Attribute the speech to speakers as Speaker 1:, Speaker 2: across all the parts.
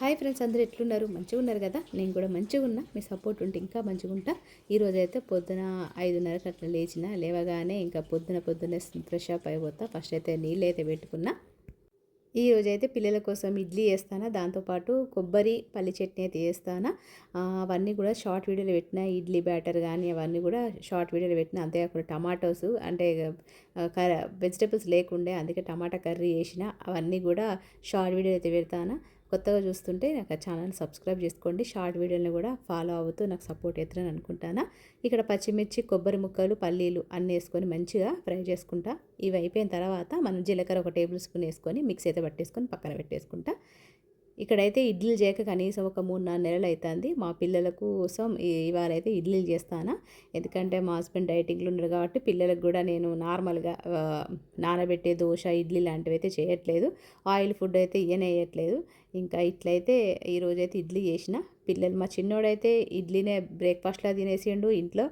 Speaker 1: Hi friends అందరూ ఎట్లున్నారు? మంచిగా ఉన్నారు కదా? నేను కూడా మంచిగా ఉన్నా మీ సపోర్ట్ ఉంటే ఇంకా మంచిగా ఉంటా ఈరోజు అయితే పొద్దున ఐదున్నరకు అట్లా లేచిన లేవగానే ఇంకా పొద్దున పొద్దున్నే ఫ్రెష్ అప్ అయిపోతా. ఫస్ట్ అయితే నీళ్ళు అయితే పెట్టుకున్నా. ఈ అయితే పిల్లల కోసం ఇడ్లీ వేస్తాను దాంతోపాటు కొబ్బరి పల్లి చట్నీ అయితే వేస్తాను అవన్నీ కూడా షార్ట్ వీడియోలు పెట్టిన ఇడ్లీ బ్యాటర్ కానీ అవన్నీ కూడా షార్ట్ వీడియోలు పెట్టిన. అంతేకాకుండా టమాటోస్ అంటే వెజిటబుల్స్ లేకుండే అందుకే టమాటా కర్రీ వేసిన అవన్నీ కూడా షార్ట్ వీడియో అయితే పెడతాను. కొత్తగా చూస్తుంటే నాకు ఆ ఛానల్ సబ్స్క్రైబ్ చేసుకోండి. షార్ట్ వీడియోని కూడా ఫాలో అవుతూ నాకు సపోర్ట్ అవుతారని అనుకుంటాను. ఇక్కడ పచ్చిమిర్చి కొబ్బరి ముక్కలు పల్లీలు అన్నీ వేసుకొని మంచిగా ఫ్రై చేసుకుంటా. ఇవి అయిపోయిన తర్వాత మనం జీలకర్ర ఒక టేబుల్ స్పూన్ వేసుకొని మిక్స్ అయితే పట్టేసుకొని పక్కన పెట్టేసుకుంటా. ఇక్కడైతే ఇడ్లీలు చేయక కనీసం ఒక మూడు నాలుగు నెలలు అవుతుంది మా పిల్లల కోసం ఇవాళ అయితే ఇడ్లీలు చేస్తాను. ఎందుకంటే మా హస్బెండ్ డైటింగ్లు ఉన్నారు కాబట్టి పిల్లలకు కూడా నేను నార్మల్గా నానబెట్టే దోశ ఇడ్లీ లాంటివి అయితే చేయట్లేదు. ఆయిల్ ఫుడ్ అయితే ఇయ్యనే వేయట్లేదు ఇంకా ఇట్లయితే ఈరోజైతే ఇడ్లీ చేసిన. పిల్లలు మా చిన్నోడైతే ఇడ్లీనే బ్రేక్ఫాస్ట్లో తినేసిండు. ఇంట్లో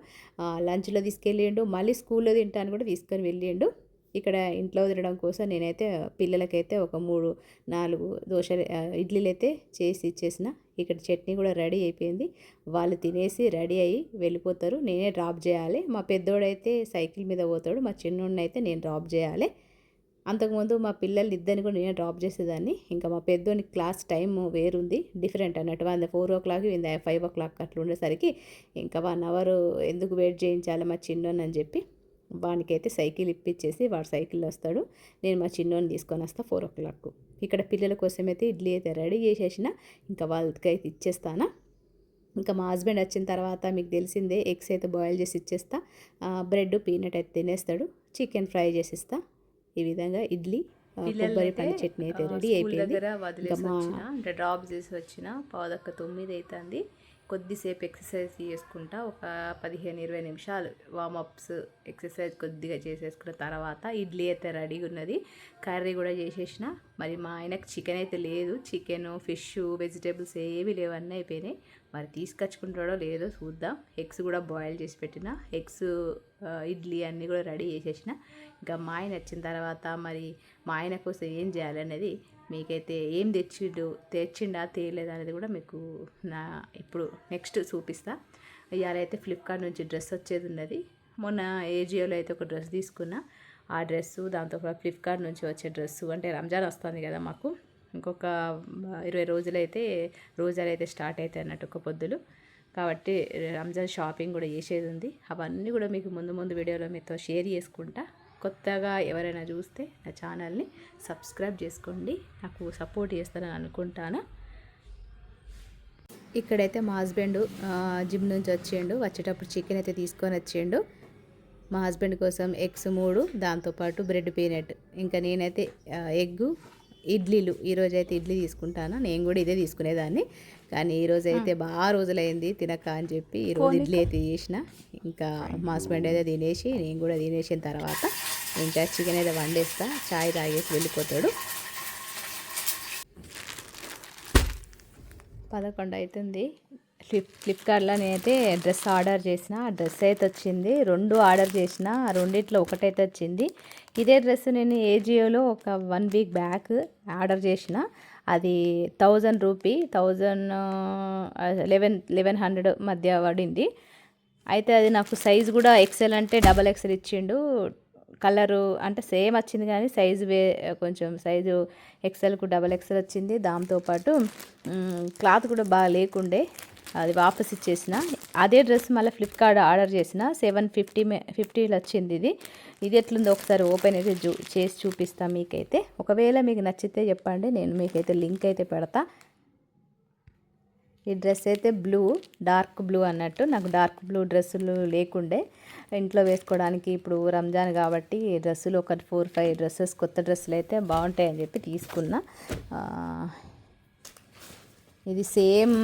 Speaker 1: లంచ్లో తీసుకెళ్ళిండు. మళ్ళీ స్కూల్లో తింటాను కూడా తీసుకొని వెళ్ళిండు. ఇక్కడ ఇంట్లో తినడం కోసం నేనైతే పిల్లలకైతే ఒక మూడు నాలుగు దోశలు ఇడ్లీలు అయితే చేసి ఇచ్చేసిన. ఇక్కడ చట్నీ కూడా రెడీ అయిపోయింది. వాళ్ళు తినేసి రెడీ అయ్యి వెళ్ళిపోతారు. నేనే డ్రాప్ చేయాలి. మా పెద్దోడైతే సైకిల్ మీద పోతాడు. మా చిన్నోడిని అయితే నేను డ్రాప్ చేయాలి. అంతకుముందు మా పిల్లలు ఇద్దరిని కూడా నేనే డ్రాప్ చేసేదాన్ని. ఇంకా మా పెద్దోని క్లాస్ టైం వేరుంది. డిఫరెంట్ అన్నట్టు. వంద ఫోర్ ఓ క్లాక్ ఇంద ఫైవ్ ఓ క్లాక్ అట్లా ఉండేసరికి ఇంకా వన్ అవర్ ఎందుకు వెయిట్ చేయించాలి మా చిన్నోని అని చెప్పి వానికైతే సైకిల్ ఇప్పించేసి వాడు సైకిల్ వస్తాడు. నేను మా చిన్నోని తీసుకొని వస్తా ఫోర్ ఓ క్లాక్ ఇక్కడ పిల్లల కోసం అయితే ఇడ్లీ అయితే రెడీ చేసేసిన. ఇంకా వాళ్ళకైతే ఇచ్చేస్తానా. ఇంకా మా హస్బెండ్ వచ్చిన తర్వాత మీకు తెలిసిందే ఎగ్స్ అయితే బాయిల్ చేసి ఇచ్చేస్తా. బ్రెడ్ పీనట్ అయితే తినేస్తాడు. చికెన్ ఫ్రై చేసి ఇస్తా. ఈ విధంగా ఇడ్లీ కొబ్బరి పల్లి చట్నీ అయితే రెడీ అయిపోయింది.
Speaker 2: డ్రాప్ చేసి వచ్చిన పావుదక్క తొమ్మిది అవుతుంది కొద్దిసేపు ఎక్సర్సైజ్ చేసుకుంటా ఒక పదిహేను ఇరవై నిమిషాలు. వామప్స్ ఎక్సర్సైజ్ కొద్దిగా చేసేసుకున్న తర్వాత ఇడ్లీ అయితే రెడీగా ఉన్నది. కర్రీ కూడా చేసేసిన. మరి మా ఆయనకు చికెన్ అయితే లేదు. చికెన్ ఫిష్ వెజిటేబుల్స్ ఏవి లేవు అన్నీ అయిపోయినాయి. మరి తీసుకొచ్చుకుంటాడో లేదో చూద్దాం. ఎగ్స్ కూడా బాయిల్ చేసి పెట్టిన. ఎగ్స్ ఇడ్లీ అన్నీ కూడా రెడీ చేసేసిన. ఇంకా మా ఆయన వచ్చిన తర్వాత మరి మా ఆయన కోసం ఏం చేయాలనేది మీకైతే ఏం తెచ్చిండు తెచ్చిండా తేలేదు అనేది కూడా మీకు నా ఇప్పుడు నెక్స్ట్ చూపిస్తా. ఇవాళ అయితే ఫ్లిప్కార్ట్ నుంచి డ్రెస్ వచ్చేది ఉన్నది. మొన్న ఏజియోలో అయితే ఒక డ్రెస్ తీసుకున్నా. ఆ డ్రెస్సు దాంతో ఫ్లిప్కార్ట్ నుంచి వచ్చే డ్రెస్సు అంటే రంజాన్ వస్తుంది కదా మాకు. ఇంకొక ఇరవై రోజులైతే రోజులు అయితే స్టార్ట్ అవుతాయి అన్నట్టు ఒక పొద్దులు. కాబట్టి రంజాన్ షాపింగ్ కూడా చేసేది ఉంది అవన్నీ కూడా మీకు ముందు ముందు వీడియోలో మీతో షేర్ చేసుకుంటా. కొత్తగా ఎవరైనా చూస్తే నా ఛానల్ని సబ్స్క్రైబ్ చేసుకోండి. నాకు సపోర్ట్ చేస్తారని అనుకుంటాను.
Speaker 1: ఇక్కడైతే మా హస్బెండ్ జిమ్ నుంచి వచ్చిండు. వచ్చేటప్పుడు చికెన్ అయితే తీసుకొని వచ్చిండు. మా హస్బెండ్ కోసం ఎగ్స్ మూడు దాంతోపాటు బ్రెడ్ పీనట్. ఇంకా నేనైతే ఎగ్గు ఇడ్లీలు. ఈరోజు అయితే ఇడ్లీ తీసుకుంటాను. నేను కూడా ఇదే తీసుకునేదాన్ని. కానీ ఈరోజు అయితే బాగా రోజులైంది తినక అని చెప్పి ఈరోజు ఇడ్లీ అయితే చేసిన. ఇంకా మా హస్బెండ్ అయితే తినేసి నేను కూడా తినేసిన తర్వాత ఇంకా చికెన్ అయితే వండేస్తా. చాయ్ తాగేసి వెళ్ళిపోతాడు. పదకొండు అవుతుంది ఫ్లిప్ ఫ్లిప్కార్ట్లో నేనైతే డ్రెస్ ఆర్డర్ చేసిన. డ్రెస్ అయితే వచ్చింది. రెండు ఆర్డర్ చేసిన. రెండిట్లో ఒకటైతే వచ్చింది. ఇదే డ్రెస్ నేను ఏజియోలో ఒక వన్ వీక్ బ్యాక్ ఆర్డర్ చేసిన. అది thousand rupee thousand eleven eleven hundred మధ్య పడింది. అయితే అది నాకు సైజ్ కూడా ఎక్సెల్ అంటే డబల్ ఎక్సెల్ ఇచ్చిండు. కలరు అంటే సేమ్ వచ్చింది కానీ సైజు వే కొంచెం సైజు ఎక్సెల్కు డబల్ ఎక్సెల్ వచ్చింది. దాంతోపాటు క్లాత్ కూడా బాగా లేకుండే. అది వాపస్ ఇచ్చేసిన. అదే డ్రెస్ మళ్ళీ ఫ్లిప్కార్ట్ ఆర్డర్ చేసిన. సెవెన్ ఫిఫ్టీ ఫిఫ్టీలో వచ్చింది ఇది. ఇది ఎట్లుందో ఒకసారి ఓపెన్ అయితే చూ చేసి చూపిస్తాను మీకైతే. ఒకవేళ మీకు నచ్చితే చెప్పండి నేను మీకైతే లింక్ అయితే పెడతా. ఈ డ్రెస్ అయితే బ్లూ డార్క్ బ్లూ అన్నట్టు. నాకు డార్క్ బ్లూ డ్రెస్సులు లేకుండే. ఇంట్లో వేసుకోవడానికి ఇప్పుడు రంజాన్ కాబట్టి డ్రెస్సులు ఒక ఫోర్ ఫైవ్ డ్రెస్సెస్ కొత్త డ్రెస్సులు అయితే బాగుంటాయని చెప్పి తీసుకున్నా. ఇది సేమ్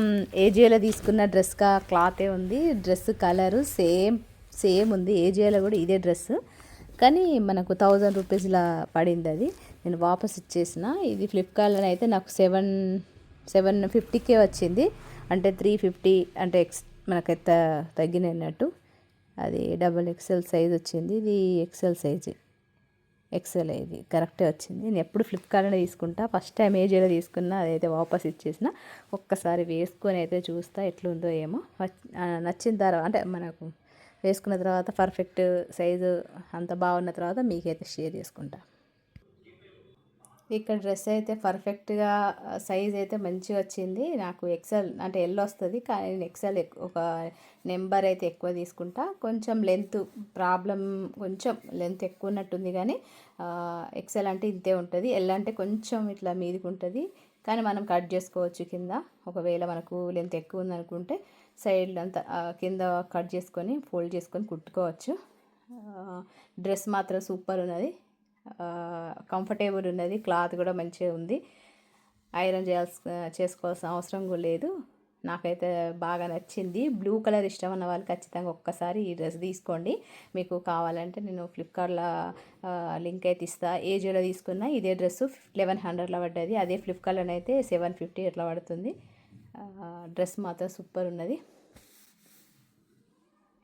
Speaker 1: ఏజియోలో తీసుకున్న డ్రెస్ కా? క్లాతే ఉంది. డ్రెస్ కలరు సేమ్ సేమ్ ఉంది. ఏజియోలో కూడా ఇదే డ్రెస్ కానీ మనకు థౌజండ్ రూపీస్లా పడింది అది. నేను వాపస్ ఇచ్చేసిన. ఇది ఫ్లిప్కార్ట్లో అయితే నాకు సెవెన్ సెవెన్ ఫిఫ్టీకే వచ్చింది. అంటే త్రీ ఫిఫ్టీ అంటే ఎక్స్ మనకైతే తగ్గినట్టు. అది డబుల్ ఎక్సెల్ సైజ్ వచ్చింది. ఇది ఎక్సెల్ సైజ్ ఎక్సెల్ ఇది. కరెక్టే వచ్చింది. నేను ఎప్పుడు ఫ్లిప్కార్ట్లో తీసుకుంటా. ఫస్ట్ టైం ఏజీలో తీసుకున్నా అదైతే వాపస్ ఇచ్చేసిన. ఒక్కసారి వేసుకొని అయితే చూస్తా ఎట్లుందో ఏమో. నచ్చిన తర్వాత అంటే మనకు వేసుకున్న తర్వాత పర్ఫెక్ట్ సైజు అంత బాగున్న తర్వాత మీకైతే షేర్ చేసుకుంటా. ఇక్కడ డ్రెస్ అయితే పర్ఫెక్ట్గా సైజ్ అయితే మంచిగా వచ్చింది. నాకు ఎక్సెల్ అంటే ఎల్ వస్తుంది. కానీ నేను ఎక్సెల్ ఒక నెంబర్ అయితే ఎక్కువ తీసుకుంటా. కొంచెం లెంత్ ప్రాబ్లం కొంచెం లెంత్ ఎక్కువ ఉన్నట్టుంది కానీ ఎక్సెల్ అంటే ఇంతే ఉంటుంది. ఎల్ అంటే కొంచెం ఇట్లా మీదికి ఉంటుంది. కానీ మనం కట్ చేసుకోవచ్చు కింద. ఒకవేళ మనకు లెంత్ ఎక్కువ ఉందనుకుంటే సైడ్ అంతా కింద కట్ చేసుకొని ఫోల్డ్ చేసుకొని కుట్టుకోవచ్చు. డ్రెస్ మాత్రం సూపర్ ఉన్నది. కంఫర్టబుల్ ఉన్నది క్లాత్ కూడా మంచిగా ఉంది. ఐరన్ చేయాల్సి చేసుకోవాల్సిన అవసరం కూడా లేదు. నాకైతే బాగా నచ్చింది. బ్లూ కలర్ ఇష్టం ఉన్న వాళ్ళు ఖచ్చితంగా ఒక్కసారి ఈ డ్రెస్ తీసుకోండి. మీకు కావాలంటే నేను ఫ్లిప్కార్ట్లో లింక్ అయితే ఇస్తా. ఏజీలో తీసుకున్న ఇదే డ్రెస్ లెవెన్ హండ్రెడ్లో పడ్డది. అదే ఫ్లిప్కార్ట్లో అయితే సెవెన్ ఫిఫ్టీ ఎట్లా పడుతుంది. డ్రెస్ మాత్రం సూపర్ ఉన్నది.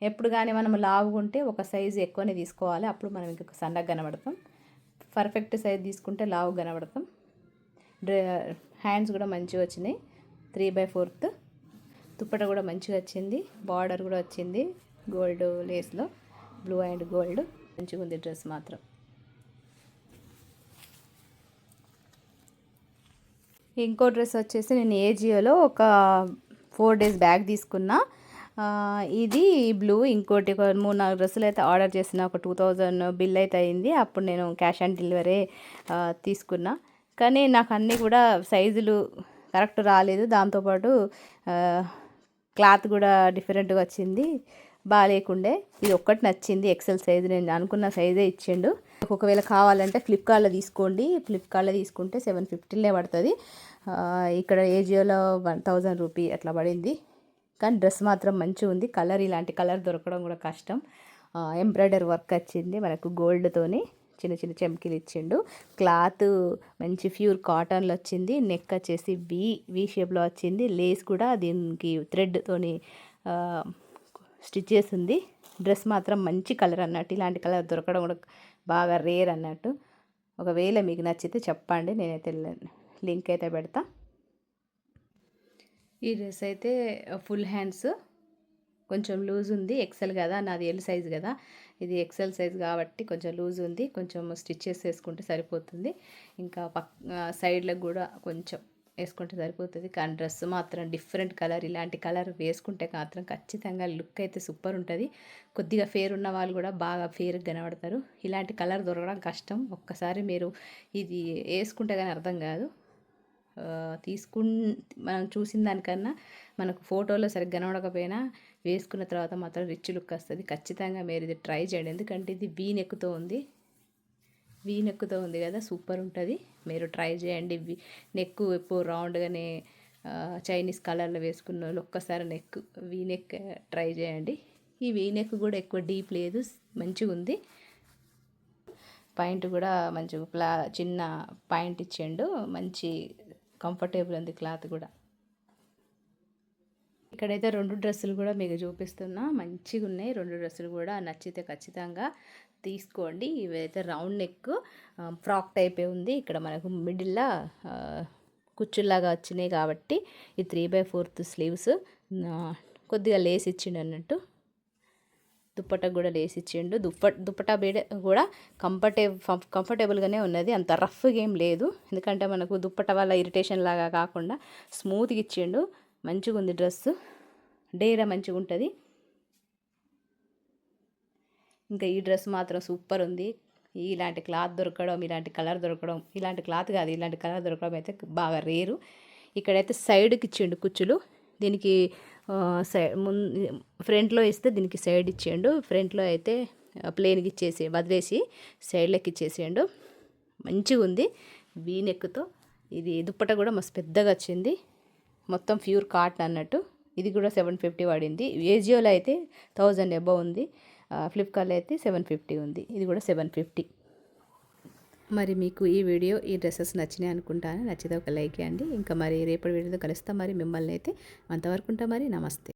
Speaker 1: ఎప్పుడు కానీ మనం లావుగుంటే ఒక సైజు ఎక్కువనే తీసుకోవాలి. అప్పుడు మనం ఇంకొక సన్నగా కనబడతాం. పర్ఫెక్ట్ సైజ్ తీసుకుంటే లావు కనబడతాం. హ్యాండ్స్ కూడా మంచిగా వచ్చినాయి. Three by fourth. దుప్పట కూడా మంచిగా వచ్చింది. బార్డర్ కూడా వచ్చింది గోల్డ్ లేస్లో. Blue and gold. మంచిగా ఉంది డ్రెస్ మాత్రం. ఇంకో డ్రెస్ వచ్చేసి నేను ఏజియోలో ఒక ఫోర్ డేస్ బ్యాగ్ తీసుకున్నా. ఇది బ్లూ ఇంకోటి ఒక మూడు నాలుగు డ్రెస్సులు అయితే ఆర్డర్ చేసిన ఒక టూ థౌజండ్ బిల్ అయితే అయింది. అప్పుడు నేను క్యాష్ ఆన్ డెలివరీ తీసుకున్న తీసుకున్నా. కానీ నాకు అన్నీ కూడా సైజులు కరెక్ట్ రాలేదు. దాంతోపాటు క్లాత్ కూడా డిఫరెంట్గా వచ్చింది. బాగాలేకుండే ఇది ఒక్కటి నచ్చింది. ఎక్సెల్ సైజ్ నేను అనుకున్న సైజే ఇచ్చిండు. ఒకవేళ కావాలంటే ఫ్లిప్కార్ట్లో తీసుకోండి. ఫ్లిప్కార్ట్లో తీసుకుంటే సెవెన్ ఫిఫ్టీనే పడుతుంది. ఇక్కడ ఏజియోలో వన్ థౌజండ్ రూపీ అట్లా పడింది. కానీ డ్రెస్ మాత్రం మంచిగా ఉంది కలర్ ఇలాంటి కలర్ దొరకడం కూడా కష్టం. ఎంబ్రాయిడరీ వర్క్ వచ్చింది. మనకు గోల్డ్తోని చిన్న చిన్న చెంకిలు ఇచ్చిండు. క్లాత్ మంచి ప్యూర్ కాటన్లో వచ్చింది. నెక్ వచ్చేసి వి వి షేప్లో వచ్చింది. లేస్ కూడా దీనికి థ్రెడ్తోని స్టిచ్ చేసి ఉంది డ్రెస్ మాత్రం మంచి కలర్ అన్నట్టు. ఇలాంటి కలర్ దొరకడం కూడా బాగా రేర్ అన్నట్టు. ఒకవేళ మీకు నచ్చితే చెప్పండి. నేనైతే లింక్ అయితే పెడతా. ఈ డ్రెస్ అయితే ఫుల్ హ్యాండ్స్. కొంచెం లూజ్ ఉంది ఎక్సెల్ కదా నాది ఎల్ సైజ్ కదా. ఇది ఎక్సెల్ సైజ్ కాబట్టి కొంచెం లూజ్ ఉంది కొంచెం స్టిచ్చెస్ వేసుకుంటే సరిపోతుంది. ఇంకా పక్ సైడ్లకు కూడా కొంచెం వేసుకుంటే సరిపోతుంది. కానీ డ్రెస్ మాత్రం డిఫరెంట్ కలర్ ఇలాంటి కలర్ వేసుకుంటే మాత్రం ఖచ్చితంగా లుక్ అయితే సూపర్ ఉంటుంది. కొద్దిగా ఫేర్ ఉన్న వాళ్ళు కూడా బాగా ఫేర్గా కనబడతారు. ఇలాంటి కలర్ దొరకడం కష్టం. ఒక్కసారి మీరు ఇది వేసుకుంటే కానీ అర్థం కాదు. తీసుకు మనం చూసిన దానికన్నా మనకు ఫోటోలో సరిగ్గా కనబడకపోయినా వేసుకున్న తర్వాత మాత్రం రిచ్ లుక్ వస్తుంది. ఖచ్చితంగా మీరు ఇది ట్రై చేయండి. ఎందుకంటే ఇది వీ నెక్తో ఉంది. వీ నెక్తో ఉంది కదా సూపర్ ఉంటుంది. మీరు ట్రై చేయండి. వి నెక్ ఎప్పుడు రౌండ్గానే చైనీస్ కలర్లో వేసుకున్న వాళ్ళు ఒక్కసారి నెక్ వీ నెక్ ట్రై చేయండి. ఈ వీ నెక్ కూడా ఎక్కువ డీప్ లేదు మంచిగా ఉంది. పాయింట్ కూడా మంచి ప్లా చిన్న పాయింట్ ఇచ్చిండు మంచి కంఫర్టబుల్ ఉంది క్లాత్ కూడా. ఇక్కడైతే రెండు డ్రెస్సులు కూడా మీకు చూపిస్తున్నా. మంచిగా ఉన్నాయి. రెండు డ్రెస్సులు కూడా నచ్చితే ఖచ్చితంగా తీసుకోండి. ఇవైతే రౌండ్ నెక్ ఫ్రాక్ టైపే ఉంది. ఇక్కడ మనకు మిడిల్లో కుచ్చుల్లాగా వచ్చినాయి కాబట్టి ఈ త్రీ బై ఫోర్త్ స్లీవ్స్ కొద్దిగా లేస్ ఇచ్చిండు అన్నట్టు. దుప్పట కూడా లేసి ఇచ్చిండు దుప్ప దుప్పట బేడ కూడా కంఫర్టేబుల్ కంఫర్టబుల్గానే ఉన్నది. అంత రఫ్గా ఏం లేదు. ఎందుకంటే మనకు దుప్పట వల్ల ఇరిటేషన్ లాగా కాకుండా స్మూత్గా ఇచ్చిండు. మంచిగా ఉంది డ్రెస్. డేరా మంచిగా ఉంటుంది ఇంకా ఈ డ్రెస్ మాత్రం సూపర్ ఉంది ఇలాంటి క్లాత్ దొరకడం ఇలాంటి కలర్ దొరకడం ఇలాంటి క్లాత్ కాదు ఇలాంటి కలర్ దొరకడం అయితే బాగా రేరు. ఇక్కడైతే సైడ్కి ఇచ్చిండు కుచ్చులు. దీనికి సై ముందు ఫ్రంట్లో ఇస్తే దీనికి సైడ్ ఇచ్చేయండు. ఫ్రంట్లో అయితే ప్లేన్కి ఇచ్చేసి వదిలేసి సైడ్లోకి ఇచ్చేసేయండు. మంచిగా ఉంది వీనెక్కుతో ఇది దుప్పట కూడా మస్తు పెద్దగా వచ్చింది. మొత్తం ప్యూర్ కాటన్ అన్నట్టు. ఇది కూడా సెవెన్ ఫిఫ్టీ పడింది. ఏజియోలో అయితే థౌజండ్ ఎబో ఉంది. ఫ్లిప్కార్ట్లో అయితే సెవెన్ ఫిఫ్టీ ఉంది. ఇది కూడా సెవెన్ ఫిఫ్టీ. మరి మీకు ఈ వీడియో ఈ డ్రెస్సెస్ నచ్చినాయి అనుకుంటాను. నచ్చితే ఒక లైక్ అండి ఇంకా మరి రేపటి వీడియోతో కలుస్తాం మరి. మిమ్మల్ని అయితే అంతవరకు ఉంటాం మరి. నమస్తే.